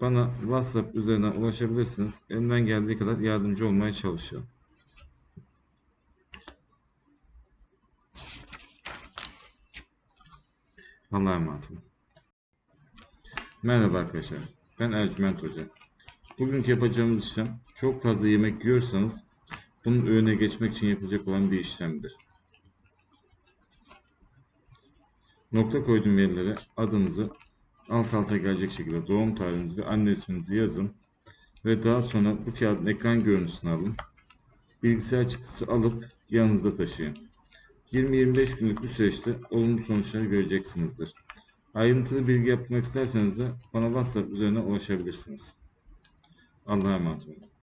bana WhatsApp üzerinden ulaşabilirsiniz. Elimden geldiği kadar yardımcı olmaya çalışıyorum. Allah'a emanet olun. Merhaba arkadaşlar. Ben Ercüment Hoca. Bugünkü yapacağımız işlem çok fazla yemek yiyorsanız bunun önüne geçmek için yapılacak olan bir işlemdir. Nokta koyduğum yerlere adınızı alt alta gelecek şekilde doğum tarihinizi ve anne isminizi yazın. Ve daha sonra bu kağıdın ekran görüntüsünü alın. Bilgisayar çıktısı alıp yanınızda taşıyın. 20-25 günlük bir süreçte olumlu sonuçları göreceksinizdir. Ayrıntılı bilgi yapmak isterseniz de bana WhatsApp üzerinden ulaşabilirsiniz. Allah'a emanet olun.